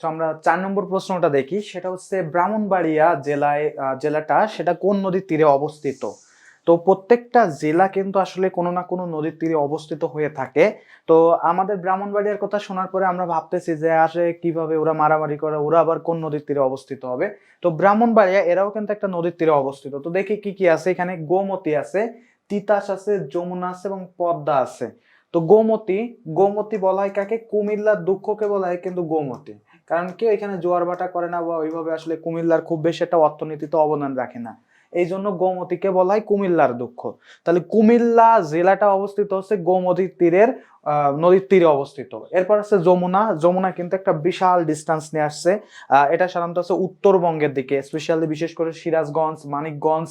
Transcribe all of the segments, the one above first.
তো আমরা চার নম্বর প্রশ্নটা দেখি। সেটা হচ্ছে ব্রাহ্মণবাড়িয়া জেলায় জেলাটা সেটা কোন নদীর তীরে অবস্থিত? তো প্রত্যেকটা জেলা কিন্তু আসলে কোনো না কোনো নদীর তীরে অবস্থিত হয়ে থাকে। তো আমাদের ব্রাহ্মণবাড়িয়ার কথা শোনার পরে আমরা ভাবতেছি যে, আসে কীভাবে ওরা মারামারি করে, ওরা আবার কোন নদীর তীরে অবস্থিত হবে? তো ব্রাহ্মণবাড়িয়া এরাও কিন্তু একটা নদীর তীরে অবস্থিত। তো দেখি কি কি আছে। এখানে গোমতী আছে, তিতাস আছে, যমুনা আছে এবং পদ্মা আছে। তো গোমতী গোমতী বলা হয় কাকে? কুমিল্লার দুঃখকে বলা হয় কিন্তু গোমতী। কারণ কেউ এখানে জোয়ার ভাটা করে না বা ওইভাবে আসলে কুমিল্লার খুব বেশি একটা অর্থনীতিতে অবদান রাখে না। এই জন্য গোমতীকে বলা হয় কুমিল্লার দুঃখ। তাহলে কুমিল্লা জেলাটা অবস্থিত হচ্ছে গোমতী তীরের নদীর তীরে অবস্থিত। এরপর আছে যমুনা। যমুনা কিন্তু একটা বিশাল ডিস্টেন্স নিয়ে আসছে। এটা সাধারণত হচ্ছে উত্তরবঙ্গের দিকে স্পেশালি বিশেষ করে সিরাজগঞ্জ, মানিকগঞ্জ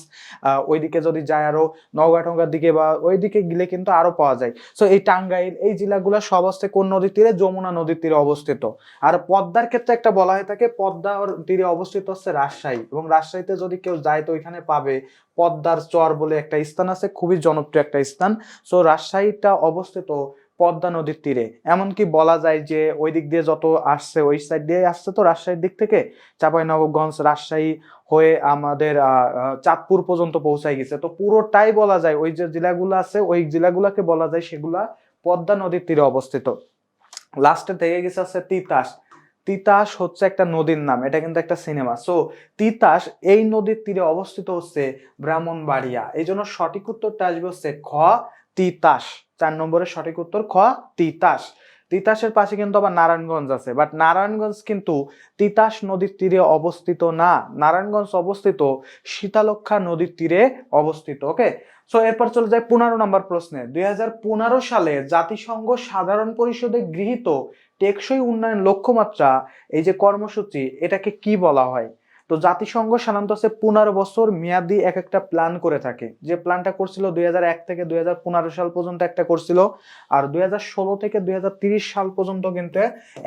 ওইদিকে যদি যায় আরও নওগাঁ টঙ্গার দিকে বা ওইদিকে গেলে কিন্তু আরও পাওয়া যায়। সো এই টাঙ্গাইল, এই জেলাগুলো সব হচ্ছে কোন নদীর তীরে? যমুনা নদীর তীরে অবস্থিত। আর পদ্মার ক্ষেত্রে একটা বলা হয়ে থাকে, পদ্মার তীরে অবস্থিত হচ্ছে রাজশাহী। এবং রাজশাহীতে যদি কেউ যায় তো ওইখানে পাবে পদ্মার চর বলে একটা স্থান আছে, খুবই জনপ্রিয় একটা স্থান। সো রাজশাহীটা অবস্থিত পদ্মা নদীর তীরে। এমনকি বলা যায় যে ওই দিক দিয়ে যত আসছে, ওই সাইড দিয়ে আসছে তো রাজশাহীর দিক থেকে। চাঁপাইনবাবগঞ্জ, রাজশাহী হয়ে আমাদের চাঁদপুর পর্যন্ত পৌঁছায় গেছে। তো পুরোটাই বলা যায় ওই যে জেলাগুলো আছে, ওই জেলাগুলোকে বলা যায় সেগুলা পদ্মা নদীর তীরে অবস্থিত। লাস্টে থেকে গেছে আছে তিতাস। তিতাস হচ্ছে একটা নদীর নাম, এটা কিন্তু একটা সিনেমা সো তিতাস এই নদীর তীরে অবস্থিত হচ্ছে ব্রাহ্মণবাড়িয়া। এই জন্য সঠিক উত্তরটা আসবে হচ্ছে খ, তিতাস। চার নম্বরের সঠিক উত্তর খ, তিতাস। তিতাসের পাশে কিন্তু আবার নারায়ণগঞ্জ আছে বাট নারায়ণগঞ্জ কিন্তু তিতাস নদীর তীরে অবস্থিত না। নারায়ণগঞ্জ অবস্থিত শীতালক্ষা নদীর তীরে অবস্থিত ওকে সো এরপর চলে যায় পনেরো নম্বর প্রশ্নে। দুই হাজার পনেরো সালে জাতিসংঘ সাধারণ পরিষদে গৃহীত টেকসই উন্নয়ন লক্ষ্যমাত্রা, এই যে কর্মসূচি, এটাকে কি বলা হয়? তো জাতিসংঘ সাধারণত হচ্ছে পনেরো বছর মেয়াদি এক একটা প্ল্যান করে থাকে। যে প্ল্যানটা করছিল দুই এক থেকে দুই হাজার পনেরো সাল পর্যন্ত একটা করছিল আর দুই হাজার ষোলো থেকে দুই সাল পর্যন্ত কিন্তু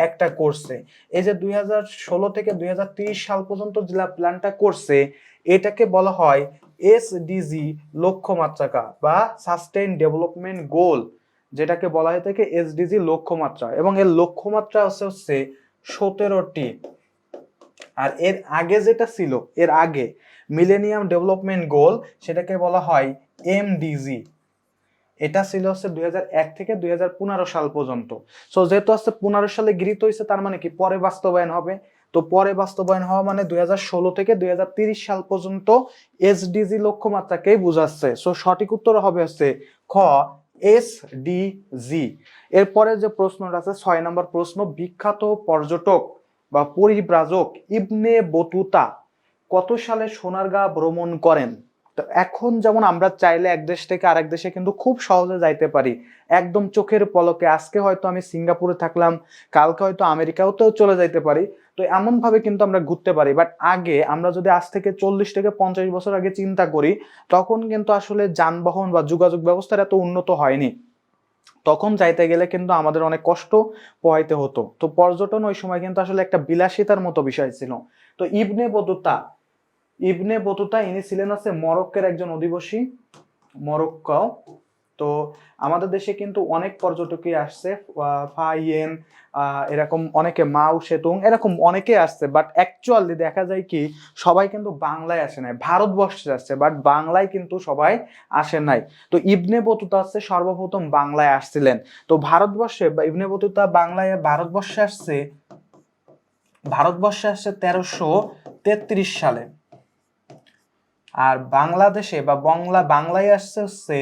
একটা করছে। এই যে দুই হাজার ষোলো থেকে দুই সাল পর্যন্ত যে প্ল্যানটা করছে, এটাকে বলা হয় এসডিজি লক্ষ্যমাত্রাকা বা সাস্টেইন ডেভেলপমেন্ট গোল যেটাকে বলা হয়ে থাকে এসডিজি লক্ষ্যমাত্রা। এবং এর লক্ষ্যমাত্রা হচ্ছে হচ্ছে সতেরোটি। আর এর আগে যেটা ছিল, এর আগে মিলেনিয়াম ডেভেলপমেন্ট গোল সেটাকে বলা হয় এমডিজি এটা ছিল হচ্ছে দু হাজার এক থেকে দু হাজার পনেরো সাল পর্যন্ত। সো যেহেতু হচ্ছে পনেরো সালে গৃহীত হয়েছে, তার মানে কি? পরে বাস্তবায়ন হবে। তো পরে বাস্তবায়ন হওয়া মানে দুই হাজার ষোলো থেকে দুই সাল পর্যন্ত এসডিজি লক্ষ্যমাত্রাকেই বোঝাচ্ছে। সো সঠিক উত্তর হবে হচ্ছে খ এস ডি জি এরপরে যে প্রশ্নটা আছে, ছয় নম্বর প্রশ্ন, বিখ্যাত পর্যটক বা পরিব্রাজক ইবনে বতুতা কত সালে সোনারগাঁ ভ্রমণ করেন? তো এখন যেমন আমরা চাইলে এক দেশ থেকে আরেক দেশে কিন্তু খুব সহজে যাইতে পারি। একদম চোখের পলকে। আজকে হয়তো আমি সিঙ্গাপুরে থাকলাম, কালকে হয়তো আমেরিকাতেও চলে যাইতে পারি। তো এমন ভাবে কিন্তু আমরা ঘুরতে পারি। বাট আগে আমরা যদি আজ থেকে চল্লিশ থেকে পঞ্চাশ বছর আগে চিন্তা করি, তখন কিন্তু আসলে যানবাহন বা যোগাযোগ ব্যবস্থার এত উন্নত হয়নি। তখন যাইতে গেলে কিন্তু আমাদের অনেক কষ্ট পোহাইতে হতো। তো পর্যটন ওই সময় কিন্তু আসলে একটা বিলাসিতার মতো বিষয় ছিল। তো ইবনে বতুতা ইবনে বতুতা ইনি ছিলেন হচ্ছে মরক্কের একজন অধিবাসী, মরক্কো তো আমাদের দেশে কিন্তু অনেক পর্যটকই আসছে ফাইয়েন এরকম অনেকে মাউ সেতুং, এরকম অনেকে আসছে বাট অ্যাকচুয়ালি দেখা যায় কি সবাই কিন্তু বাংলায় আসে নাই, ভারতবর্ষে আসছে বাট বাংলায় কিন্তু সবাই আসে নাই। তো ইবনে বতুতা হচ্ছে সর্বপ্রথম বাংলায় আসছিলেন। তো ভারতবর্ষে, বা ইবনে বতুতা বাংলায়, ভারতবর্ষে আসছে ভারতবর্ষে আসছে তেরোশো তেত্রিশ সালে। আর বাংলাদেশে বা বাংলা, বাংলায় আসছে হচ্ছে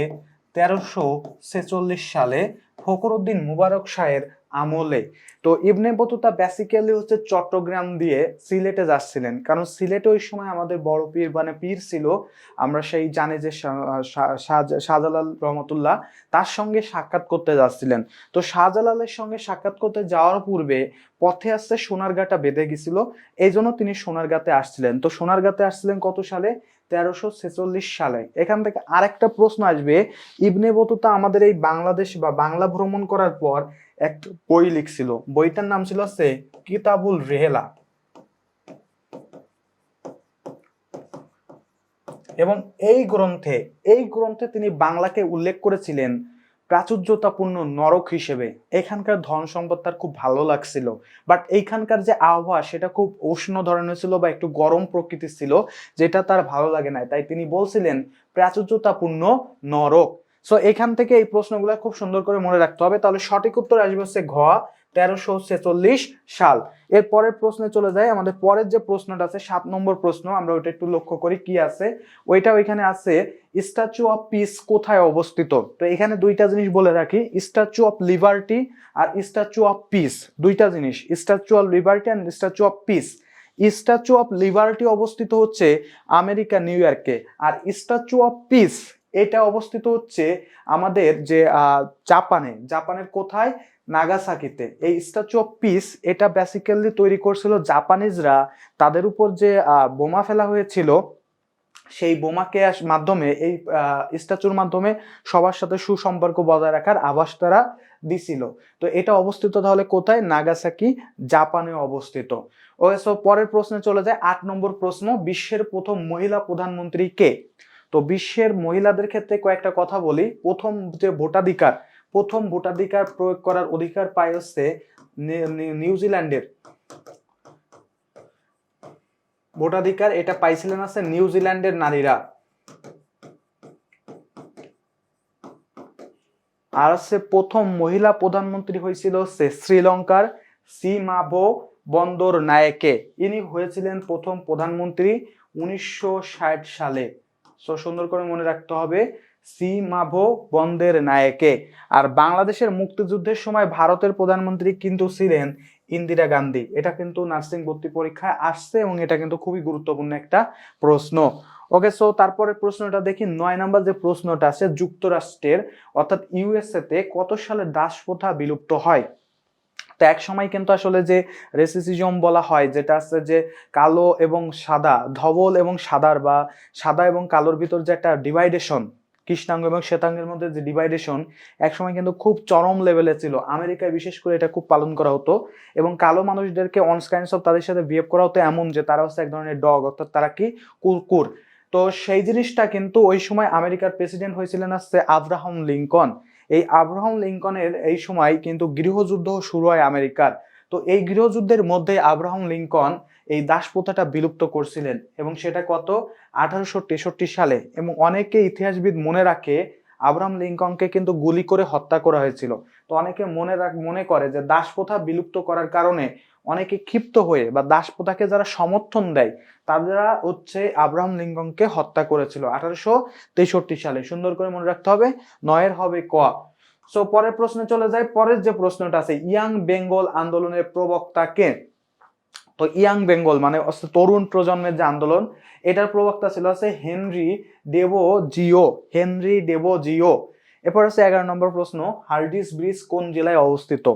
তেরোশো ছেচল্লিশ সালে ফখরুদ্দিন মুবারক শাহের আমলে। তো ইবনে বতুতা বেসিক্যালি হচ্ছে চট্টগ্রাম দিয়ে সিলেটে যাচ্ছিলেন। কারণ সিলেটে ওই সময় আমাদের বড় পীর মানে পীর ছিল, আমরা সেই জানি যে শাহ- শাহ- শাহ- শাহজালাল রহমতুল্লাহ, তার সঙ্গে সাক্ষাৎ করতে যাচ্ছিলেন। তো শাহজালালের সঙ্গে সাক্ষাৎ করতে যাওয়ার পূর্বে পথে আসছে সোনারগাঁটা বেঁধে গেছিল এই জন্য তিনি সোনারগাঁতে আসছিলেন। তো সোনারগাঁতে আসছিলেন কত সালে? তেরোশো ছেচল্লিশ সালে। এখান থেকে আরেকটা প্রশ্ন আসবে, ইবনে বতুতা আমাদের এই বাংলাদেশ বা বাংলা ভ্রমণ করার পর এক বই লিখছিল। বইটার নাম ছিল সে কিতাবুল রেহেলা। এবং এই গ্রন্থে এই গ্রন্থে তিনি বাংলাকে উল্লেখ করেছিলেন। প্রাচুর্যতাপূর্ণ নরক হিসেবে এখানকার ধন সম্পদ তার খুব ভালো লাগছিল। বাট এইখানকার যে আবহাওয়া, সেটা খুব উষ্ণ ধরনের ছিল বা একটু গরম প্রকৃতির ছিল, যেটা তার ভালো লাগে না তাই তিনি বলছিলেন, প্রাচুর্যতাপূর্ণ নরক। সো এখান থেকে এই প্রশ্নগুলো খুব সুন্দর করে মনে রাখতে হবে। তাহলে সঠিক উত্তর আসবে হচ্ছে ঘ। তেরোশো ছেচল্লিশ সাল। এর পরের প্রশ্নে চলে যায় আমাদের পরের যে প্রশ্নটা আছে, সাত নম্বর প্রশ্ন, আমরা ওইটা একটু লক্ষ্য করি কি আছে। ওইটা ওইখানে আছে স্ট্যাচু অফ পিস কোথায় অবস্থিত? তো এখানে দুইটা জিনিস বলে রাখি স্ট্যাচু অফ লিবার্টি আর স্ট্যাচু অফ পিস দুইটা জিনিস statue of liberty and statue of peace statue of liberty অবস্থিত হচ্ছে আমেরিকা, নিউ ইয়র্কে, আর স্ট্যাচু অফ পিস এটা অবস্থিত হচ্ছে আমাদের যে জাপানে। জাপানের কোথায়? নাগাসাকিতে এই স্ট্যাচু অফ পিস এটা বেসিক্যালি তৈরি করছিল জাপানিজরা তাদের উপর যে বোমা ফেলা হয়েছিল, সেই বোমাকে মাধ্যমে, এই স্ট্যাচুর মাধ্যমে সবার সাথে সুসম্পর্ক বজায় রাখার আভাস তারা দিছিল। তো এটা অবস্থিত তাহলে কোথায়? নাগাসাকি জাপানে অবস্থিত। ও সো পরের প্রশ্নে চলে যায়, আট নম্বর প্রশ্ন, বিশ্বের প্রথম মহিলা প্রধানমন্ত্রী কে? তো বিশ্বের মহিলাদের ক্ষেত্রে কয়েকটা কথা বলি। প্রথম যে ভোটাধিকার প্রথম ভোটাধিকার প্রয়োগ করার অধিকার পায় হচ্ছে নিউজিল্যান্ডের ভোটাধিকার এটা পাইছিলেন আছে নিউজিল্যান্ডের নারীরা। আর হচ্ছে প্রথম মহিলা প্রধানমন্ত্রী হয়েছিল হচ্ছে শ্রীলঙ্কার সিমাভো বন্দর নায়কে। ইনি হয়েছিলেন প্রথম প্রধানমন্ত্রী উনিশশো ষাট সালে। সো সুন্দর করে মনে রাখতে হবে সিমাভো বন্দের নায়কে। আর বাংলাদেশের মুক্তিযুদ্ধের সময় ভারতের প্রধানমন্ত্রী কিন্তু ছিলেন ইন্দিরা গান্ধী। এটা কিন্তু নার্সিং ভর্তি পরীক্ষায় আসছে এবং এটা কিন্তু খুবই গুরুত্বপূর্ণ একটা প্রশ্ন। ওকে সো তারপরে প্রশ্নটা দেখি। নয় নাম্বার যে প্রশ্নটা আছে, যুক্তরাষ্ট্রের, অর্থাৎ ইউএসএ তে কত সালে দাস প্রথা বিলুপ্ত হয়? তো এক সময় কিন্তু আসলে যে রেসিসিজম বলা হয়, যেটা আছে যে কালো এবং সাদা, ধবল এবং সাদার বা সাদা এবং কালোর ভিতর যে একটা ডিভাইডেশন কৃষ্ণাঙ্গ এবং শ্বেতাঙ্গের মধ্যে যে ডিভাইডেশন একসময় কিন্তু খুব চরম লেভেলে ছিল। আমেরিকায় বিশেষ করে এটা খুব পালন করা হতো এবং কালো মানুষদেরকে অনস্কাইন্স অফ তাদের সাথে বিহেভ করা হতো এমন যে তারা হচ্ছে এক ধরনের ডগ অর্থাৎ তারা কি? কুরকুর তো সেই জিনিসটা কিন্তু ওই সময় আমেরিকার প্রেসিডেন্ট হয়েছিলেন আসছে আব্রাহাম লিঙ্কন। এই আব্রাহাম লিঙ্কনের এই সময় কিন্তু গৃহযুদ্ধ শুরু হয় আমেরিকার। তো এই গৃহযুদ্ধের মধ্যে আব্রাহাম লিঙ্কন এই দাসপ্রথাটা বিলুপ্ত করছিলেন এবং সেটা কত? আঠারোশো তেষট্টি সালে। এবং অনেকে ইতিহাসবিদ মনে রাখে আব্রাহাম লিঙ্কনকে কিন্তু গুলি করে হত্যা করা হয়েছিল। তো অনেকে মনে রাখ, মনে করে যে দাসপ্রথা বিলুপ্ত করার কারণে অনেকে ক্ষিপ্ত হয়ে বা দাসপ্রথাকে যারা সমর্থন দেয়, তারা হচ্ছে আব্রাহাম লিঙ্কনকে হত্যা করেছিল আঠারোশো তেষট্টি সালে। সুন্দর করে মনে রাখতে হবে, নয়ের হবে ক। সো পরের প্রশ্নে চলে যায় পরের যে প্রশ্নটা আছে, ইয়াং বেঙ্গল আন্দোলনের প্রবক্তা কে? তো ইয়াং বেঙ্গল মানে তরুণ প্রজন্মের যে আন্দোলন, এটার প্রবক্তা ছিল আছে Henry Derozio, Henry Derozio. এরপর আছে এগারো নম্বর প্রশ্ন, হার্ডিস ব্রিজ কোন জেলায় অবস্থিত?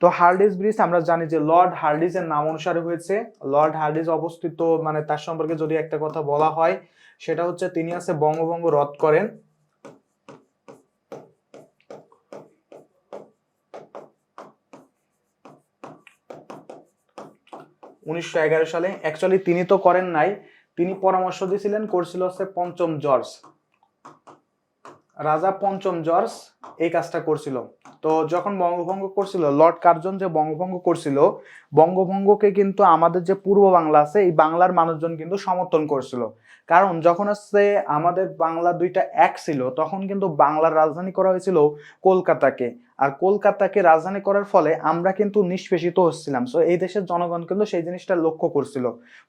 তো হার্ডিস ব্রিজ, আমরা জানি যে লর্ড হার্ডিসের নাম অনুসারে হয়েছে। লর্ড হার্ডিস অবস্থিত মানে তার সম্পর্কে যদি একটা কথা বলা হয়, সেটা হচ্ছে তিনি আছে বঙ্গভঙ্গ রদ করেন। উনিশশো এগারো সালে। অ্যাকচুয়ালি তিনি তো করেন নাই। তিনি পরামর্শ দিয়েছিলেন, করছিল হচ্ছে পঞ্চম জর্জ। রাজা পঞ্চম জর্জ এই কাজটা করছিল। তো যখন বঙ্গভঙ্গ করছিল, লর্ড কার্জন যে বঙ্গভঙ্গ করছিল, বঙ্গভঙ্গকে কিন্তু আমাদের যে পূর্ব বাংলা আছে, এই বাংলার মানুষজন কিন্তু সমর্থন করছিল। কারণ যখন হচ্ছে আমাদের বাংলা দুইটা এক ছিল, তখন কিন্তু বাংলার রাজধানী করা হয়েছিল কলকাতাকে। আর কলকাতাকে রাজধানী করার ফলে আমরা কিন্তু নিষ্পেষিত হচ্ছিলাম। সো এই দেশের জনগণ কিন্তু সেই জিনিসটা লক্ষ্য করছিল।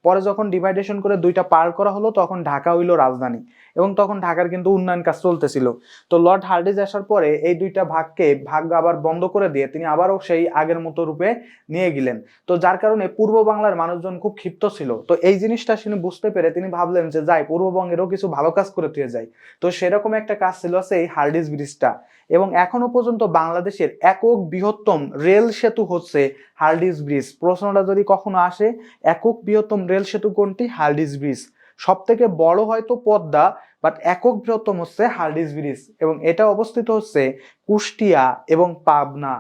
পরে যখন ডিভাইডেশন করে দুইটা পার করা হলো, তখন ঢাকা হইল রাজধানী এবং তখন ঢাকার কিন্তু উন্নয়ন কাজ চলতেছিল। তো লর্ড হার্ডিজ আসার পরে এই দুইটা ভাগকে ভাগ আবার বন্ধ করে দিয়ে তিনি আবারও সেই আগের মতো রূপে নিয়ে গেলেন। তো যার কারণে পূর্ব বাংলার মানুষজন খুব ক্ষিপ্ত ছিল। তো এই জিনিসটা তিনি বুঝতে পেরে তিনি ভাবলেন যে, যাই পূর্ববঙ্গেরও কিছু ভালো কাজ করে তুই যাই। তো সেরকম একটা কাজ ছিল সেই হার্ডিজ ব্রিজটা। এবং এখনও পর্যন্ত বাংলাদেশের একক বৃহত্তম রেল সেতু হচ্ছে হার্ডিস ব্রিজ। প্রশ্নটা যদি কখনো আসে, একক বৃহত্তম রেল সেতু কোনটি? Hardinge bridge. সব থেকে বড় হয়তো পদ্মা বাট একক বৃহত্তম হচ্ছে হার্ডিস ব্রিজ এবং এটা অবস্থিত হচ্ছে কুষ্টিয়া এবং পাবনা।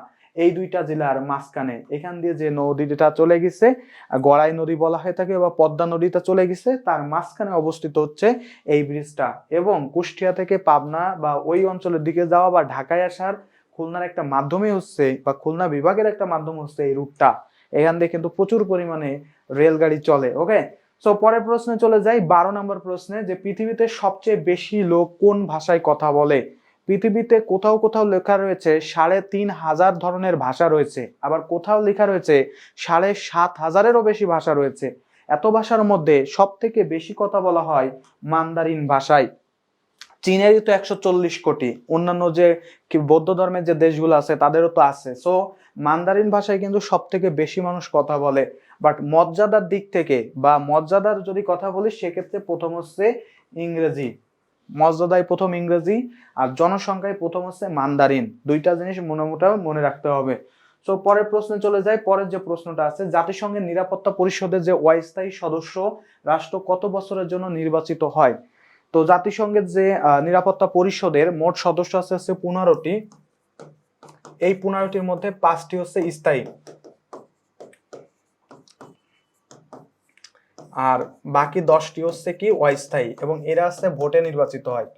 এই দুইটা জেলার মাঝখানে, এখান দিয়ে যে নদীটা চলে গেছে গড়াই নদী বলা হয়ে থাকে বা পদ্মা নদীটা চলে গেছে, তার মাঝখানে অবস্থিত হচ্ছে এই ব্রিজটা এবং কুষ্টিয়া থেকে পাবনা বা ওই অঞ্চলের দিকে যাওয়া বা ঢাকায় আসার খুলনার একটা মাধ্যমে হচ্ছে বা খুলনা বিভাগের একটা মাধ্যম হচ্ছে এই রুটটা এখান দিয়ে কিন্তু প্রচুর পরিমাণে রেলগাড়ি চলে ওকে সো পরের প্রশ্নে চলে যাই, বারো নম্বর প্রশ্নে যে পৃথিবীতে সবচেয়ে বেশি লোক কোন ভাষায় কথা বলে? পৃথিবীতে কোথাও কোথাও লেখা রয়েছে সাড়ে তিন হাজার ধরনের ভাষা রয়েছে। আবার কোথাও লেখা রয়েছে সাড়ে সাত হাজারেরও বেশি ভাষা রয়েছে। এত ভাষার মধ্যে সব থেকে বেশি কথা বলা হয় মান্দারিন ভাষায়। চীনেরই তো একশো চল্লিশ কোটি। অন্যান্য যে বৌদ্ধ ধর্মের যে দেশগুলো আছে, তাদেরও তো আছে। সো মান্দারিন ভাষায় কিন্তু সব থেকে বেশি মানুষ কথা বলে। বাট মর্যাদার দিক থেকে বা মর্যাদার যদি কথা বলি, সেক্ষেত্রে প্রথম হচ্ছে ইংরেজি। মর্যাদায় প্রথম ইংরেজি আর জনসংখ্যায় প্রথম হচ্ছে মান্দারিন। দুইটা জিনিস মনে মোটা মনে রাখতে হবে। সো পরের প্রশ্নে চলে যায় পরের যে প্রশ্নটা আছে, জাতিসংঘের নিরাপত্তা পরিষদের যে অস্থায়ী সদস্য রাষ্ট্র কত বছরের জন্য নির্বাচিত হয়? তো জাতিসংঘের যে নিরাপত্তা পরিষদের মোট সদস্য আছে হচ্ছে পনেরোটি। এই পনেরোটির মধ্যে পাঁচটি হচ্ছে স্থায়ী। আর বাকি দশটি হচ্ছে কি অস্থায়ী এবং এরা হচ্ছে ভোটে নির্বাচিত হয়।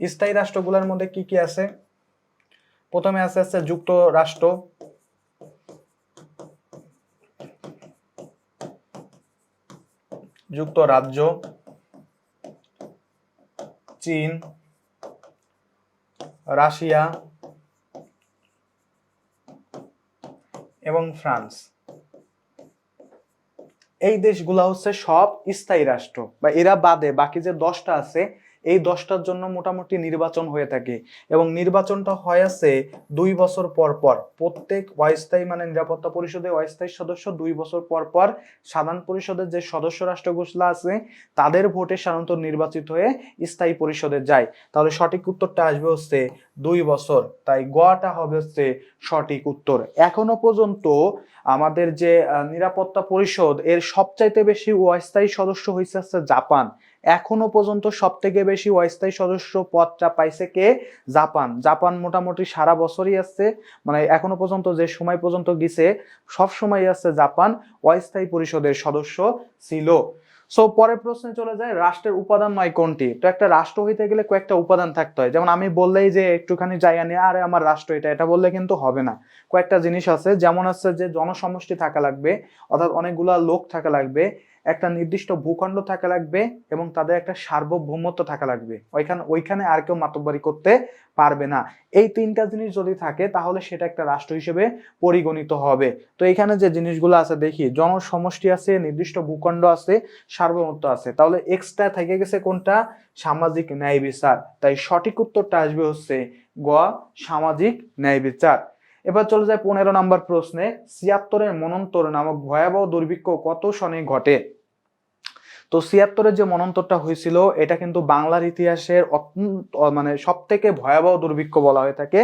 স্থায়ী রাষ্ট্রগুলোর মধ্যে কি কি আছে? প্রথমে আছে হচ্ছে যুক্তরাষ্ট্র। যুক্তরাজ্য। চীন। রাশিয়া। এবং ফ্রান্স। এই দেশগুলা হচ্ছে সব স্থায়ী রাষ্ট্র বা এরা বাদে বাকি যে দশটা আছে এই দশটার জন্য মোটামুটি নির্বাচন হয়ে থাকে এবং নির্বাচনটা হয় আছে দুই বছর পর পর। প্রত্যেক অস্থায়ী মানে নিরাপত্তা পরিষদের অস্থায়ী সদস্য দুই বছর পর পর সাধারণ পরিষদের যে সদস্য রাষ্ট্রগুলো আছে, তাদের ভোটে সাধারণত নির্বাচিত হয়ে স্থায়ী পরিষদে যায়। তাহলে সঠিক উত্তরটা আসবে হচ্ছে দুই বছর। তাই গোয়াটা হবে হচ্ছে সঠিক উত্তর। এখনও পর্যন্ত আমাদের যে নিরাপত্তা পরিষদ, এর সবচাইতে বেশি অস্থায়ী সদস্য হয়েছে হচ্ছে জাপান। এখনও পর্যন্ত সব থেকে বেশি অস্থায়ী সদস্য পদটা পাইছে কে? জাপান। জাপান মোটামুটি সারা বছরই আসছে মানে এখনও পর্যন্ত যে সময় পর্যন্ত গেছে, সব সময় আসছে জাপান অস্থায়ী পরিষদের সদস্য ছিল। সো পরের প্রশ্নে চলে যায় রাষ্ট্রের উপাদান নয় কোনটি? তো একটা রাষ্ট্র হইতে গেলে কয়েকটা উপাদান থাকতে হয়। যেমন আমি বললেই যে একটুখানি জায়গা নিয়ে, আরে, আমার রাষ্ট্র এটা এটা বললে কিন্তু হবে না। কয়েকটা জিনিস আছে, যেমন আছে যে জনসমষ্টি থাকা লাগবে, অর্থাৎ অনেকগুলা লোক থাকা লাগবে। একটা নির্দিষ্ট ভূখণ্ড থাকা লাগবে এবং তাদের একটা সার্বভৌমত্ব থাকা লাগবে। ওইখানে ওইখানে আর কেউ মাতব্বরি করতে পারবে না। এই তিনটা জিনিস যদি থাকে, তাহলে সেটা একটা রাষ্ট্র হিসেবে পরিগণিত হবে। তো এখানে যে জিনিসগুলো আছে, দেখি, জনসমষ্টি আছে, নির্দিষ্ট ভূখণ্ড আছে, সার্বভৌমত্ব আছে। তাহলে এক্সট্রা থেকে গেছে কোনটা? সামাজিক ন্যায় বিচার তাই সঠিক উত্তরটা আসবে হচ্ছে গ, সামাজিক ন্যায় বিচার এবার চলে যায় পনেরো নম্বর প্রশ্নে, ছিয়াত্তরের মনন্তর নামক ভয়াবহ দুর্ভিক্ষ কত সনে ঘটে? তো ছিয়াত্তরের যে মনন্তরটা হয়েছিল, এটা কিন্তু বাংলার ইতিহাসের মানে সব থেকে ভয়াবহ দুর্ভিক্ষ বলা হয়ে থাকে।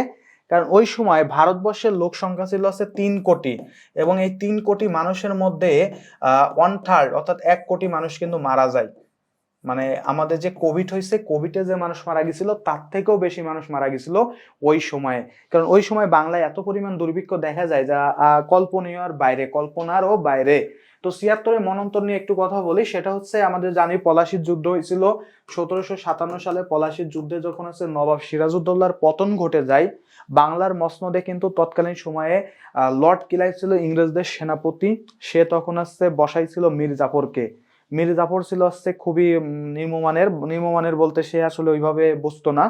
কারণ ওই সময় ভারতবর্ষের লোক সংখ্যা ছিল আছে তিন কোটি এবং এই তিন কোটি মানুষের মধ্যে ওয়ান থার্ড অর্থাৎ এক কোটি মানুষ কিন্তু মারা যায়। মানে আমাদের যে কোভিড হয়েছে কোভিডে যে মানুষ মারা গেছিল তার থেকেও বেশি মানুষ মারা গেছিল ওই সময়ে। কারণ ওই সময় বাংলায় এত পরিমাণ দুর্ভিক্ষ দেখা যায় যা আহ, কল্পনীয়র বাইরে কল্পনারও বাইরে। তো ছিয়াত্তরের মনন্তর নিয়ে একটু কথা বলি সেটা হচ্ছে আমাদের জানি পলাশির যুদ্ধ হয়েছিল। সতেরোশো সাতান্ন সালে পলাশির যুদ্ধে যখন হচ্ছে নবাব সিরাজউদ্দৌলার পতন ঘটে যায় বাংলার মসনদে কিন্তু তৎকালীন সময়ে লর্ড কিলাই ছিল ইংরেজদের সেনাপতি। সে তখন হচ্ছে বসাইছিল মীর জাফরকে মীর জাফর ছিল হচ্ছে খুবই নিম্নমানের নিম্নমানের বলতে সে আসলে ওইভাবে বুঝতো না।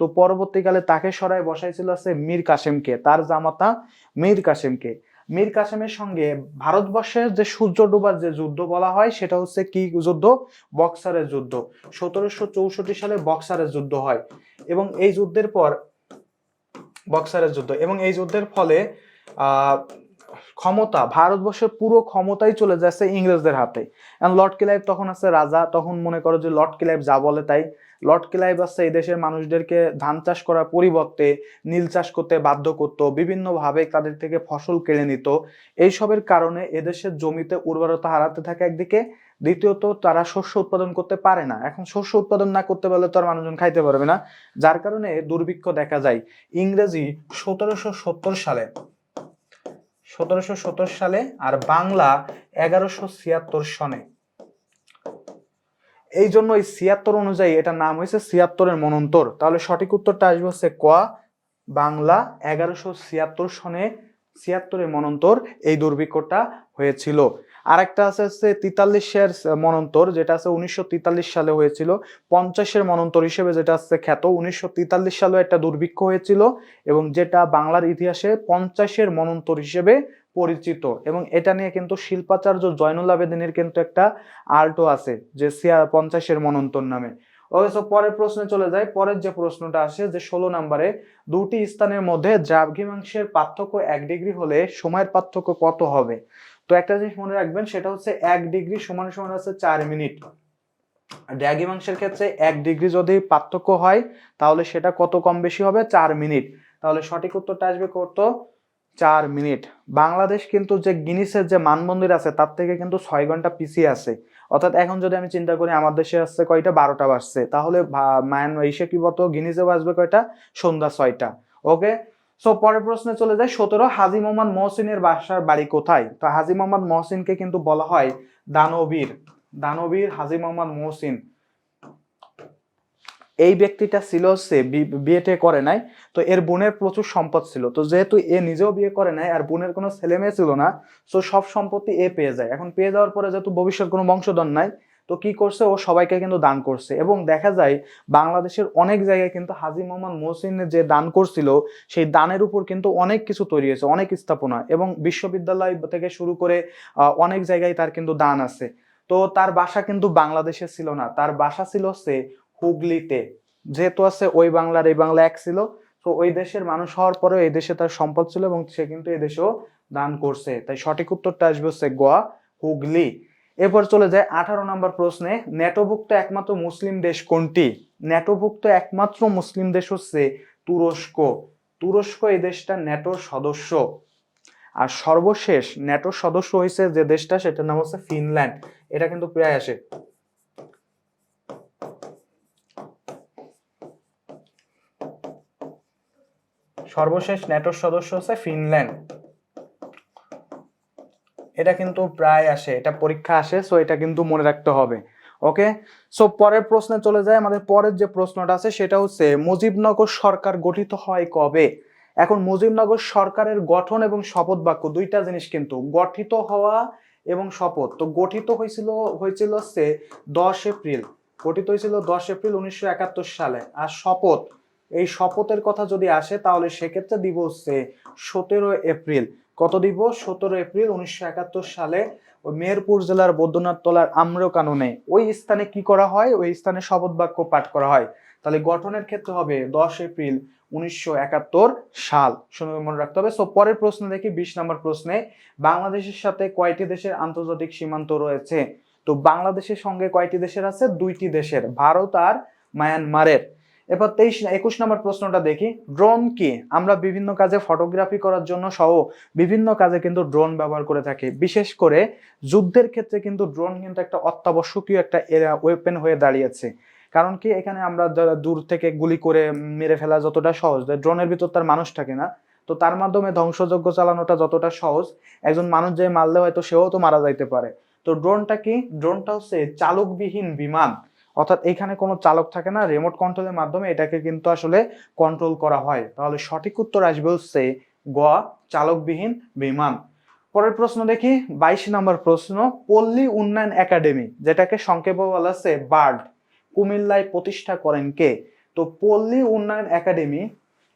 তো পরবর্তীকালে তাকে সরায় বসাইছিল হচ্ছে মীর কাসেমকে, তার জামাতা মীর কাসেমকে। মীর কাসেমের সঙ্গে ভারতবর্ষের যে সূর্য ডোবার যে যুদ্ধ বলা হয়, সেটা হচ্ছে কি যুদ্ধ? বক্সারের যুদ্ধ। সতেরোশো চৌষট্টি সালে বক্সারের যুদ্ধ হয় এবং এই যুদ্ধের পর, বক্সারের যুদ্ধ এবং এই যুদ্ধের ফলে ক্ষমতা, ভারতবর্ষের পুরো ক্ষমতাই চলে যাচ্ছে ইংরেজদের হাতে। এখন লর্ড ক্লাইভ তখন আছে রাজা, তখন মনে করো যে লর্ড ক্লাইভ যা বলে তাই। লর্ড ক্লাইভ আছে এই দেশের মানুষদেরকে ধান চাষ করার পরিবর্তে নীল চাষ করতে বাধ্য করতো, বিভিন্নভাবে তাদের থেকে ফসল কেড়ে নিত। এইসবের কারণে এদেশের জমিতে উর্বরতা হারাতে থাকে একদিকে, দ্বিতীয়ত তারা শস্য উৎপাদন করতে পারে না। এখন শস্য উৎপাদন না করতে পারলে তো আর মানুষজন খাইতে পারবে না। যার কারণে দুর্ভিক্ষ দেখা যায়। ইংরেজি সতেরোশো সত্তর সালে সতেরোশো সত্তর সালে আর বাংলা এগারোশো ছিয়াত্তর সনে। এই জন্য এই ছিয়াত্তর অনুযায়ী এটার নাম হয়েছে ছিয়াত্তরের মনন্তর। তাহলে সঠিক উত্তরটা আসবে হচ্ছে ক, বাংলা এগারোশো ছিয়াত্তর সনে ছিয়াত্তরের মনন্তর এই দুর্ভিক্ষটা হয়েছিল। আরেকটা আছে হচ্ছে তিতাল্লিশের মনন্তর, যেটা আছে উনিশশো সালে হয়েছিল। পঞ্চাশের মনন্তর হিসেবে যেটা আছে খ্যাত, উনিশশো সালে একটা দুর্ভিক্ষ হয়েছিল এবং যেটা বাংলার ইতিহাসে পঞ্চাশের মনন্তর হিসেবে পরিচিত। এবং এটা নিয়ে কিন্তু শিল্পাচার্য জয়নুল আবেদিনের কিন্তু একটা আর্টও আছে, যে সিয়া পঞ্চাশের মনন্তর নামে। ওকে সো পরের প্রশ্নে চলে যায় পরের যে প্রশ্নটা আসে, যে ষোলো নম্বরে, দুটি স্থানের মধ্যে দ্রাঘিমাংশের পার্থক্য এক ডিগ্রি হলে সময়ের পার্থক্য কত হবে? তো একটা জিনিস মনে রাখবেন, সেটা হচ্ছে এক ডিগ্রি সমান সমান হচ্ছে চার মিনিট। দ্রাঘিমাংশের ক্ষেত্রে এক ডিগ্রি যদি পার্থক্য হয়, তাহলে সেটা কত কম বেশি হবে? চার মিনিট। তাহলে সঠিক উত্তরটা আসবে কত? চার মিনিট। বাংলাদেশ কিন্তু যে গিনিসের যে মানমন্দির আছে, তার থেকে কিন্তু ছয় ঘণ্টা পিছিয়ে আছে। অর্থাৎ এখন যদি আমি চিন্তা করি, আমার দেশে আসছে কয়টা? বারোটা বাজছে। তাহলে মায়ান ইসে কি বলতো? গিনিসে বাজবে কয়টা? সন্ধ্যা ছয়টা। ওকে? সো পরের প্রশ্নে চলে যায় সতেরো, হাজি মোহাম্মদ মহসিনের বাসার বাড়ি কোথায়? তো হাজি মোহাম্মদ মহসিনকে কিন্তু বলা হয় দানবীর। দানবীর হাজি মোহাম্মদ মহসিন। এই ব্যক্তিটা ছিল সে বিয়েটে করে নাই। তো এর বোনের প্রচুর সম্পদ ছিল। তো যেহেতু এ নিজেও বিয়ে করে নাই, আর বোনের কোনো ছেলে মেয়ে ছিল না তো সব সম্পত্তি এ পেয়ে যায়। এখন পেয়ে যাওয়ার পরে যেহেতু ভবিষ্যৎ কোনো বংশধর নাই তো কি করছে? ও সবাইকে কিন্তু দান করছে। এবং দেখা যায়, বাংলাদেশের অনেক জায়গায় কিন্তু হাজি মোহাম্মদ মহসিন যে দান করছিল, সেই দানের উপর কিন্তু অনেক কিছু তৈরি হয়েছে, অনেক স্থাপনা। এবং বিশ্ববিদ্যালয় থেকে শুরু করে অনেক জায়গায় তার কিন্তু দান আছে। তো তার বাসা কিন্তু বাংলাদেশে ছিল না। তার বাসা ছিল সে হুগলিতে। যেহেতু আছে, ওই বাংলার এই বাংলা এক ছিল। তো ওই দেশের মানুষ হওয়ার পরেও এই দেশে তার সম্পদ ছিল এবং সে কিন্তু এই দেশেও দান করছে। তাই সঠিক উত্তরটা আসবে হচ্ছে গোয়া, হুগলি। এরপর চলে যায় আঠারো নম্বর প্রশ্নে, নেটোভুক্ত একমাত্র মুসলিম দেশ কোনটি? নেটোভুক্ত একমাত্র মুসলিম দেশ হচ্ছে তুরস্ক। তুরস্ক এই দেশটা নেটোর সদস্য। আর সর্বশেষ নেটোর সদস্য হয়েছে যে দেশটা, সেটার নাম হচ্ছে ফিনল্যান্ড। এটা কিন্তু প্রায় আসে। সর্বশেষ ন্যাটোর সদস্য হচ্ছে ফিনল্যান্ড। এটা কিন্তু প্রায় আসে, এটা পরীক্ষা আসে সো এটা কিন্তু মনে রাখতে হবে ওকে সো পরের প্রশ্নে চলে যায় আমাদের পরের যে প্রশ্নটা আছে সেটা হচ্ছে, মুজিবনগর সরকার গঠিত হয় কবে? এখন মুজিবনগর সরকারের গঠন এবং শপথ বাক্য দুইটা জিনিস কিন্তু, গঠিত হওয়া এবং শপথ। তো গঠিত হয়েছিল হয়েছিল হচ্ছে দশ এপ্রিল, গঠিত হয়েছিল দশ এপ্রিল উনিশশো একাত্তর সালে, আর শপথ, এই শপথের কথা যদি আসে তাহলে সেক্ষেত্রে দিব হচ্ছে সতেরো এপ্রিল। কত দিবস? সতেরো এপ্রিল উনিশশো একাত্তর সালে ওই মেহেরপুর জেলার বৈদ্যনাথ তলার আম্র কাননে। ওই স্থানে কি করা হয়? ওই স্থানে শপথ বাক্য পাঠ করা হয়। তাহলে গঠনের ক্ষেত্রে হবে দশ এপ্রিল উনিশশো একাত্তর সাল। শুনে মনে রাখতে হবে। সো পরের প্রশ্ন দেখি, বিশ নম্বর প্রশ্নে। বাংলাদেশের সাথে কয়টি দেশের আন্তর্জাতিক সীমান্ত রয়েছে? তো বাংলাদেশের সঙ্গে কয়টি দেশের আছে? দুইটি দেশের, ভারত আর মায়ানমারের। এরপর তেইশ, একুশ নম্বর প্রশ্নটা দেখি। ড্রোন কি? আমরা বিভিন্ন কাজে ফটোগ্রাফি করার জন্য সহ বিভিন্ন কাজে কিন্তু ড্রোন ব্যবহার করে থাকি। বিশেষ করে যুদ্ধের ক্ষেত্রে কিন্তু ড্রোন কিন্তু একটা অত্যাবশ্যকীয় একটা ওয়েপেন হয়ে দাঁড়িয়েছে। কারণ কি? এখানে আমরা দূর থেকে গুলি করে মেরে ফেলা যতটা সহজ ড্রোনের ভিতর তার মানুষ থাকে না, তো তার মাধ্যমে ধ্বংসযজ্ঞ চালানোটা যতটা সহজ, একজন মানুষ যে মারলে হয়তো সেও তো মারা যাইতে পারে। তো ড্রোনটা কি? ড্রোনটা হচ্ছে চালকবিহীন বিমান। অর্থাৎ এখানে কোনো চালক থাকে না রিমোট কন্ট্রোলের মাধ্যমে এটাকে কিন্তু আসলে কন্ট্রোল করা হয়। তাহলে সঠিক উত্তর আসবে হচ্ছে গোয়া, চালকবিহীন বিমান। পরের প্রশ্ন দেখি, বাইশ নম্বর প্রশ্ন, পল্লী উন্নয়ন একাডেমি, যেটাকে সংক্ষেপে বলা হচ্ছে বার্ড, কুমিল্লায় প্রতিষ্ঠা করেন কে? তো পল্লী উন্নয়ন একাডেমি,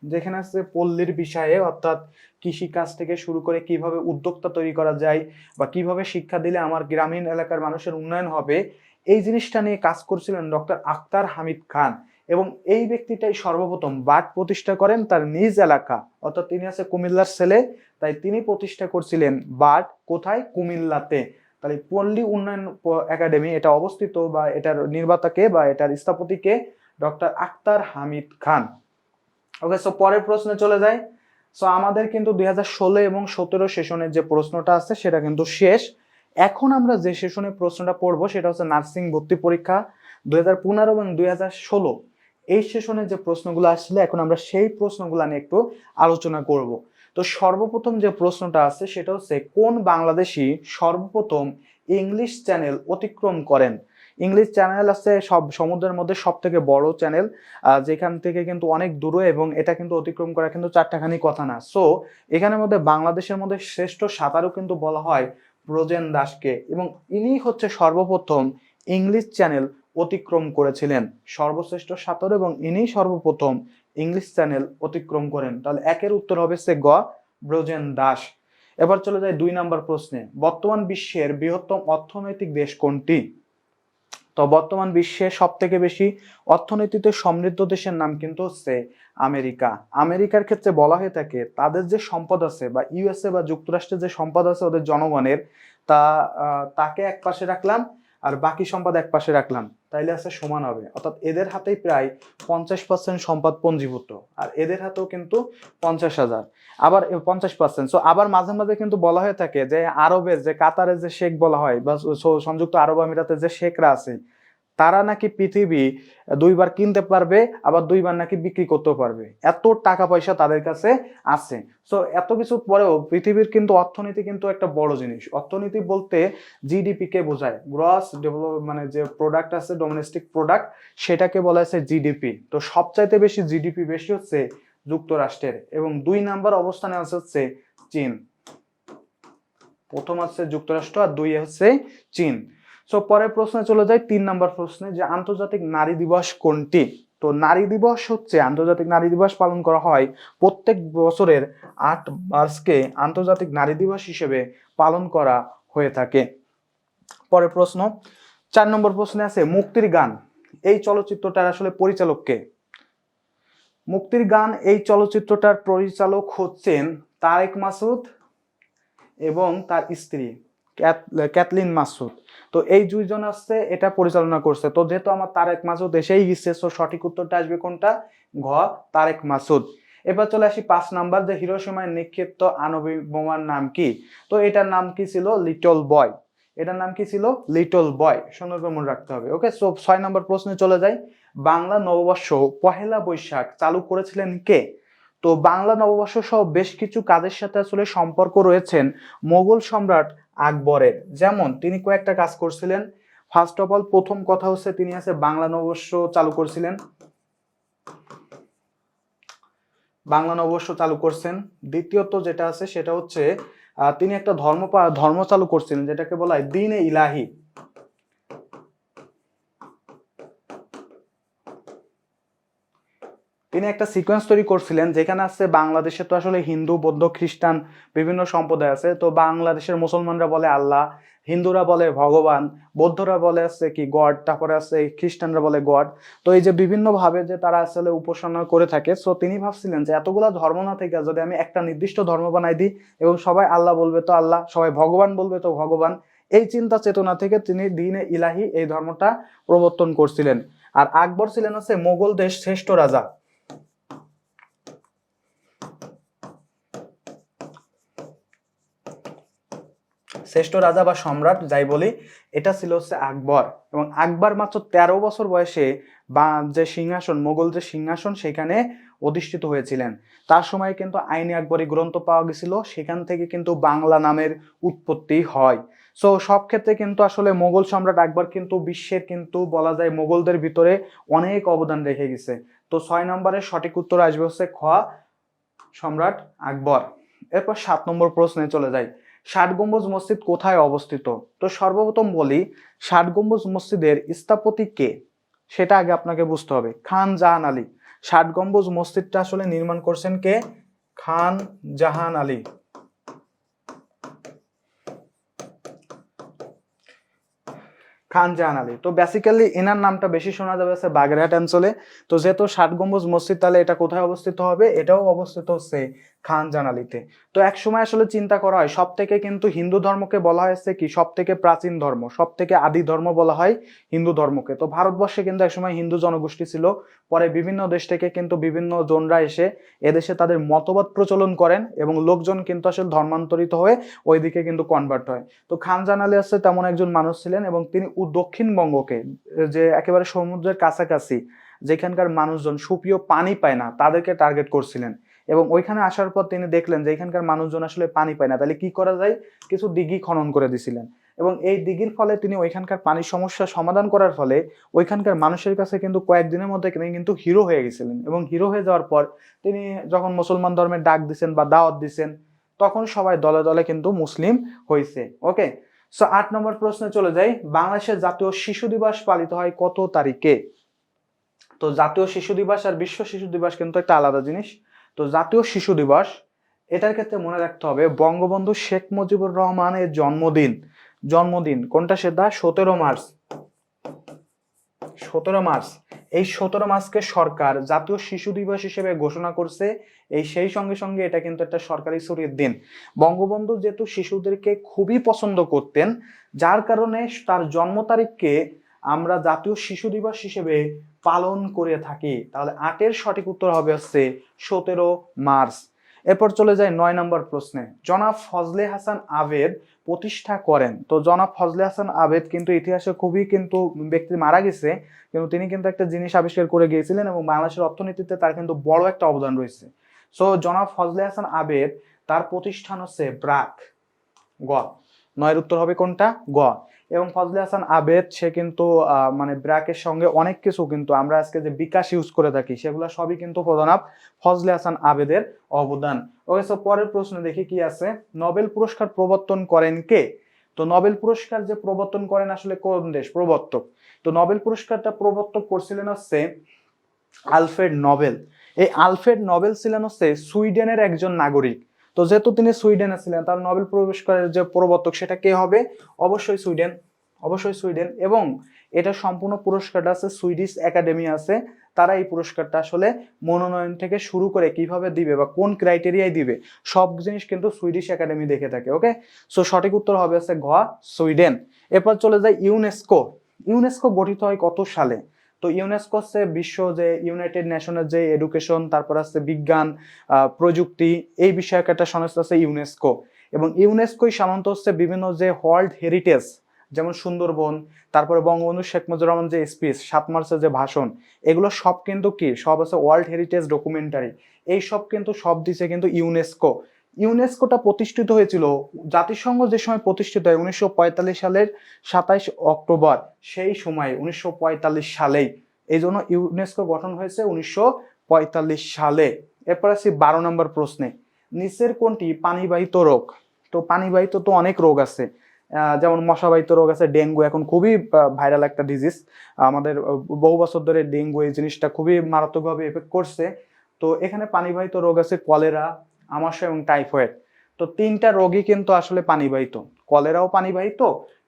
যেখানে আছে পল্লীর বিষয়ে, অর্থাৎ কৃষি কাজ থেকে শুরু করে কীভাবে উদ্যোক্তা তৈরি করা যায় বা কীভাবে শিক্ষা দিলে আমার গ্রামীণ এলাকার মানুষের উন্নয়ন হবে এই জিনিসটা নিয়ে কাজ করছিলেন ডক্টর আক্তার হামিদ খান এবং এই ব্যক্তিটাই সর্বপ্রথম বাট প্রতিষ্ঠা করেন তার নিজ এলাকা, অর্থাৎ তিনি আছে কুমিল্লার ছেলে, তাই তিনি প্রতিষ্ঠা করছিলেন বাট কোথায়? কুমিল্লাতে। তাহলে পল্লী উন্নয়ন একাডেমি, এটা অবস্থিত বা এটার নির্মাতাকে বা এটার স্থপতিকে doctor Akhtar Hamid Khan. Okay so পরের প্রশ্নে চলে যায় সো আমাদের কিন্তু দুই হাজার ষোলো এবং সতেরো সেশনের যে প্রশ্নটা আছে, সেটা কিন্তু শেষ। এখন আমরা যে সেশনে প্রশ্নটা পড়ব, সেটা হচ্ছে নার্সিং ভর্তি পরীক্ষা দুই হাজার পনেরো এবং দুই হাজার ষোলো। এই সেশনে যে প্রশ্নগুলো আসলে, এখন আমরা সেই প্রশ্নগুলো নিয়ে একটু আলোচনা করব। তো সর্বপ্রথম যে প্রশ্নটা আছে, সেটা হচ্ছে, কোন বাংলাদেশি সর্বপ্রথম ইংলিশ চ্যানেল অতিক্রম করেন? ইংলিশ চ্যানেল আছে সব, সমুদ্রের মধ্যে সব থেকে বড় চ্যানেল যেখান থেকে কিন্তু অনেক দূরে এবং এটা কিন্তু অতিক্রম করা কিন্তু চারটাখানি কথা না। সো এখানের মধ্যে বাংলাদেশের মধ্যে শ্রেষ্ঠ সাঁতারও কিন্তু বলা হয় ব্রজেন দাসকে এবং ইনি হচ্ছে সর্বপ্রথম ইংলিশ চ্যানেল অতিক্রম করেছিলেন। সর্বশ্রেষ্ঠ সাঁতার এবং ইনি সর্বপ্রথম ইংলিশ চ্যানেল অতিক্রম করেন। তাহলে একের উত্তর হবে সে গ, ব্রজেন দাস। এবার চলে যায় দুই নম্বর প্রশ্নে। বর্তমান বিশ্বের বৃহত্তম অর্থনৈতিক দেশ কোনটি? তো বর্তমান বিশ্বে সব থেকে বেশি অর্থনীতিতে সমৃদ্ধ দেশের নাম কিন্তু হচ্ছে আমেরিকা। আমেরিকার ক্ষেত্রে বলা হয়ে থাকে, তাদের যে সম্পদ আছে বা ইউএসএ বা যুক্তরাষ্ট্রের যে সম্পদ আছে ওদের জনগণের, তা তাকে এক পাশে রাখলাম আর বাকি সম্পদ এক পাশে রাখলাম, তাইলে আছে সমান হবে। অর্থাৎ এদের হাতেই প্রায় পঞ্চাশ পার্সেন্ট সম্পদ পঞ্জীভূত, আর এদের হাতেও কিন্তু পঞ্চাশ হাজার। আবার পঞ্চাশ পার্সেন্ট সো আবার মাঝে মাঝে কিন্তু বলা হয়ে থাকে যে আরবের যে কাতারের যে শেখ বলা হয়, বা সংযুক্ত আরব আমিরাতের যে শেখরা আছে তারা নাকি পৃথিবী দুইবার কিনতে পারবে, আবার দুইবার নাকি বিক্রি করতেও পারবে। এত টাকা পয়সা তাদের কাছে আছে। সো এত কিছু পরেও পৃথিবীর কিন্তু অর্থনীতি কিন্তু একটা বড় জিনিস। অর্থনীতি বলতে জিডিপি কে বোঝায়। গ্রস ডেভেলপ মানে যে প্রোডাক্ট আছে ডোমেস্টিক প্রোডাক্ট সেটাকে বলা হচ্ছে জিডিপি তো সবচাইতে বেশি জিডিপি বেশি হচ্ছে যুক্তরাষ্ট্রের এবং দুই নাম্বার অবস্থানে আছে হচ্ছে চীন। প্রথম আছে যুক্তরাষ্ট্র আর দুই হচ্ছে চীন। সো পরের প্রশ্নে চলে যায় তিন নাম্বার প্রশ্নে যে আন্তর্জাতিক নারী দিবস কোনটি? তো নারী দিবস হচ্ছে আন্তর্জাতিক নারী দিবস পালন করা হয় প্রত্যেক বছরের আট মার্চকে আন্তর্জাতিক নারী দিবস হিসেবে পালন করা হয়ে থাকে। পরের প্রশ্ন, চার নম্বর প্রশ্নে আছে মুক্তির গান, এই চলচ্চিত্রটার আসলে পরিচালককে মুক্তির গান, এই চলচ্চিত্রটার পরিচালক হচ্ছেন তারেক মাসুদ এবং তার স্ত্রী ক্যাথ- ক্যাথলিন মাসুদ। তো এই দুইজন আসছে, এটা পরিচালনা করছে। তো যেহেতু আমার তারেক মাসুদ এসেই গেছে সো সঠিক উত্তরটা আসবে কোনটা? ঘ, তারেক মাসুদ। এবার চলে আসি পাঁচ নাম্বার, যে হিরোসীমায় নিক্ষিপ্ত আণবিক বোমার নাম কি? তো এটার নাম কি ছিল? Little boy. এটার নাম কি ছিল? Little boy. সুন্দর করে মনে রাখতে হবে, ওকে? সো, ছয় নম্বর প্রশ্নে চলে যাই। বাংলা নববর্ষ, পহেলা বৈশাখ চালু করেছিলেন কে? তো বাংলা নববর্ষ সহ বেশ কিছু কাজের সাথে আসলে সম্পর্ক রয়েছেন মোগল সম্রাট আকবরের। যেমন, তিনি কয়েকটা কাজ করছিলেন। ফার্স্ট অফ অল প্রথম কথা হচ্ছে তিনি আছে বাংলা নববর্ষ চালু করছিলেন। বাংলা নববর্ষ চালু করছেন। দ্বিতীয়ত যেটা আছে সেটা হচ্ছে তিনি একটা ধর্ম ধর্ম চালু করছিলেন, যেটাকে বলা হয় দিনে ইলাহি তিনি একটা সিকোয়েন্স তৈরি করছিলেন, যেখানে আছে বাংলাদেশে তো আসলে হিন্দু, বৌদ্ধ, খ্রিস্টান বিভিন্ন সম্প্রদায় আছে। তো বাংলাদেশের মুসলমানরা বলে আল্লাহ, হিন্দুরা বলে ভগবান, বৌদ্ধরা বলে আছে কি গড, তারপরে আছে খ্রিস্টানরা বলে গড। তো এই যে বিভিন্ন ভাবে যে তারা আসলে উপাসনা করে থাকে সো তিনি ভাবছিলেন যে এতগুলা ধর্ম না থেকে যদি আমি একটা নির্দিষ্ট ধর্ম বানাই দিই এবং সবাই আল্লাহ বলবে তো আল্লাহ, সবাই ভগবান বলবে তো ভগবান, এই চিন্তা চেতনা থেকে তিনি দিনে ইলাহি এই ধর্মটা প্রবর্তন করছিলেন। আর আকবর ছিলেন হচ্ছে মোগল দেশ শ্রেষ্ঠ রাজা। শ্রেষ্ঠ রাজা বা সম্রাট যাই বলি, এটা ছিল হচ্ছে আকবর। এবং আকবর মাত্র তেরো বছর বয়সে বা যে সিংহাসন, মোগল যে সিংহাসন, সেখানে অধিষ্ঠিত হয়েছিলেন। তার সময় কিন্তু আইনি আকবরী গ্রন্থ পাওয়া গেছিল, সেখান থেকে কিন্তু বাংলা নামের উৎপত্তি হয়। সো সব ক্ষেত্রে কিন্তু আসলে মোগল সম্রাট আকবর কিন্তু বিশ্বের কিন্তু বলা যায় মোগলদের ভিতরে অনেক অবদান রেখে গেছে। তো ছয় নম্বরের সঠিক উত্তর আসবে হচ্ছে খ, সম্রাট আকবর। এরপর সাত নম্বর প্রশ্নে চলে যাই। ষাট গম্বুজ মসজিদ কোথায় অবস্থিত? তো সর্বপ্রথম বলি ষাট গম্বুজ মসজিদের স্থাপতি কে? সেটা আগে আপনাকে বুঝতে হবে। খান জাহান আলী। ষাট গম্বুজ মসজিদটা আসলে নির্মাণ করছেন কে? খান জাহান আলী। খান জাহান আলী। তো বেসিক্যালি এনার নামটা বেশি শোনা যাবে হচ্ছে বাগেরহাট অঞ্চলে। তো যেহেতু ষাট গম্বুজ মসজিদ তাহলে এটা কোথায় অবস্থিত হবে? এটাও অবস্থিত হচ্ছে খান জানালিতে। তো এক সময় আসলে চিন্তা করা হয় সব থেকে কিন্তু হিন্দু ধর্মকে বলা হয়েছে কি সব থেকে প্রাচীন ধর্ম সব থেকে আদি ধর্ম বলা হয় হিন্দু ধর্মকে। তো ভারতবর্ষে কিন্তু এক সময় হিন্দু জনগোষ্ঠী ছিল, পরে বিভিন্ন দেশ থেকে কিন্তু বিভিন্ন জনরা এসে এদেশে তাদের মতবাদ প্রচলন করেন এবং লোকজন কিন্তু আসলে ধর্মান্তরিত হয়ে ওইদিকে কিন্তু কনভার্ট হয়। তো খান জানালি আছে তেমন একজন মানুষ ছিলেন এবং তিনি দক্ষিণবঙ্গকে, যে একেবারে সমুদ্রের কাছাকাছি, যেখানকার মানুষজন সুপ্রিয় পানি পায় না, তাদেরকে টার্গেট করছিলেন। এবং ওইখানে আসার পর তিনি দেখলেন যে এখানকার মানুষজন আসলে পানি পায় না। তাহলে কি করা যায়? কিছু দিঘি খনন করে দিছিলেন। এবং এই দিঘির ফলে তিনি ওইখানকার পানির সমস্যা সমাধান করার ফলে ওইখানকার মানুষের কাছে কিন্তু কয়েকদিনের মধ্যে তিনি কিন্তু হিরো হয়ে গেছিলেন। এবং হিরো হয়ে যাওয়ার পর তিনি যখন মুসলমান ধর্মের ডাক দিছেন বা দাওয়াত দিছেন, তখন সবাই দলে দলে কিন্তু মুসলিম হয়েছে ওকে? সো, আট নম্বর প্রশ্নে চলে যাই। বাংলাদেশের জাতীয় শিশু দিবস পালিত হয় কত তারিখে? তো জাতীয় শিশু দিবস আর বিশ্ব শিশু দিবস কিন্তু একটা আলাদা জিনিস। তো জাতীয় শিশু দিবস, এটার ক্ষেত্রে মনে রাখতে হবে বঙ্গবন্ধু শেখ মুজিবুর রহমানের জন্মদিন। জন্মদিন, কোনটা সেটা? সতেরো মার্চ। সতেরো মার্চ। এই সতেরো মার্চকে সরকার জাতীয় শিশু দিবস হিসেবে ঘোষণা করছে। এই সেই সঙ্গে সঙ্গে এটা কিন্তু একটা সরকারি ছুটির দিন। বঙ্গবন্ধু যেহেতু শিশুদেরকে খুবই পছন্দ করতেন, যার কারণে তার জন্ম তারিখকে আমরা জাতীয় শিশু দিবস হিসেবে পালন করে থাকি। তাহলে আটের সঠিক উত্তর হবে হচ্ছে সতেরো মার্চ। এরপর চলে যায় নয় নম্বর প্রশ্নে। জনাব ফজলে হাসান আবেদ প্রতিষ্ঠা করেন। তো জনাব ফজলে হাসান আবেদ কিন্তু ইতিহাসে খুবই কিন্তু ব্যক্তি মারা গেছে, কিন্তু তিনি কিন্তু একটা জিনিস আবিষ্কার করে গিয়েছিলেন এবং বাংলাদেশের অর্থনীতিতে তার কিন্তু বড় একটা অবদান রয়েছে। সো জনাব ফজলে হাসান আবেদ তার প্রতিষ্ঠান হচ্ছে ব্রাক। গ। নয়ের উত্তর হবে কোনটা? গ। এবং ফজলে হাসান আবেদ, সে কিন্তু মানে ব্র্যাকের সঙ্গে অনেক কিছু কিন্তু আমরা আজকে যে বিকাশ ইউজ করে থাকি, সেগুলো সবই কিন্তু প্রধানত ফজলে হাসান আবেদের অবদান। ওকে সো পরের প্রশ্ন দেখি কি আছে? নোবেল পুরস্কার প্রবর্তন করেন কে? তো নোবেল পুরস্কার যে প্রবর্তন করেন আসলে কোন দেশ? প্রবর্তক। তো নোবেল পুরস্কারটা প্রবর্তক করছিলেন হচ্ছে আলফ্রেড নোবেল। এই আলফ্রেড নোবেল ছিলেন হচ্ছে সুইডেনের একজন নাগরিক। তো যেহেতু তিনি সুইডেনে ছিলেন তার নোবেল পুরস্কারের যে প্রবর্তক সেটা কে হবে? অবশ্যই সুইডেন অবশ্যই সুইডেন এবং এটা সম্পূর্ণ পুরস্কারটা আছে, সুইডিশ একাডেমি আছে। তারা এই পুরস্কারটা আসলে মনোনয়ন থেকে শুরু করে কীভাবে দিবে বা কোন ক্রাইটেরিয়ায় দিবে, সব জিনিস কিন্তু সুইডিশ একাডেমি দেখে থাকে, ওকে? সো সঠিক উত্তর হবে হচ্ছে ঘ, সুইডেন। এরপর চলে যায় ইউনেস্কো। ইউনেস্কো গঠিত হয় কত সালে? তো ইউনেস্কো হচ্ছে বিশ্ব যে ইউনাইটেড নেশনের যে এডুকেশন তারপর আছে বিজ্ঞান প্রযুক্তি, এই বিষয়ক একটা সংস্থা আছে ইউনেস্কো এবং ইউনেস্কোই সাধারণত হচ্ছে বিভিন্ন যে ওয়ার্ল্ড হেরিটেজ যেমন সুন্দরবন, তারপরে বঙ্গবন্ধু শেখ মুজিবুর রহমান যে স্পিচ সাত মার্চের যে ভাষণ, এগুলো সব কিন্তু কি? সব আছে ওয়ার্ল্ড হেরিটেজ ডকুমেন্টারি এই সব কিন্তু সব দিছে কিন্তু ইউনেস্কো ইউনেস্কোটা প্রতিষ্ঠিত হয়েছিল জাতিসংঘ যে সময় প্রতিষ্ঠিত হয় উনিশশো পঁয়তাল্লিশ সালের সাতাইশ অক্টোবর, সেই সময়, উনিশশো সালেই। এই জন্য ইউনেস্কো গঠন হয়েছে উনিশশো পঁয়তাল্লিশ সালে। এরপর আসি বারো নম্বর প্রশ্নে। নিচের কোনটি পানিবাহিত রোগ? তো পানিবাহিত তো অনেক রোগ আছে। যেমন মশাবাহিত রোগ আছে, ডেঙ্গু, এখন খুবই ভাইরাল একটা ডিজিজ আমাদের বহু বছর ধরে ডেঙ্গু এই জিনিসটা খুবই মারাত্মকভাবে এফেক্ট করছে। তো এখানে পানিবাহিত রোগ আছে কলেরা আমাশয় এবং টাইফয়েড। তো তিনটা রোগই কিন্তু আসলে পানিবাহিত। কলেরাও পানিবাহিত,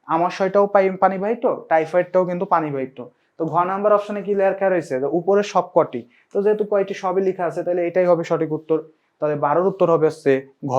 আমাশয়টাও পানিবাহিত, টাইফয়েডটাও কিন্তু পানিবাহিত। তো ঘ নাম্বার অপশনে কি লেখা রয়েছে? যে উপরে সব কটি তো যেহেতু কয়টি সবই লেখা আছে, তাহলে এটাই হবে সঠিক উত্তর। তাহলে বারোর উত্তর হবে হচ্ছে ঘ।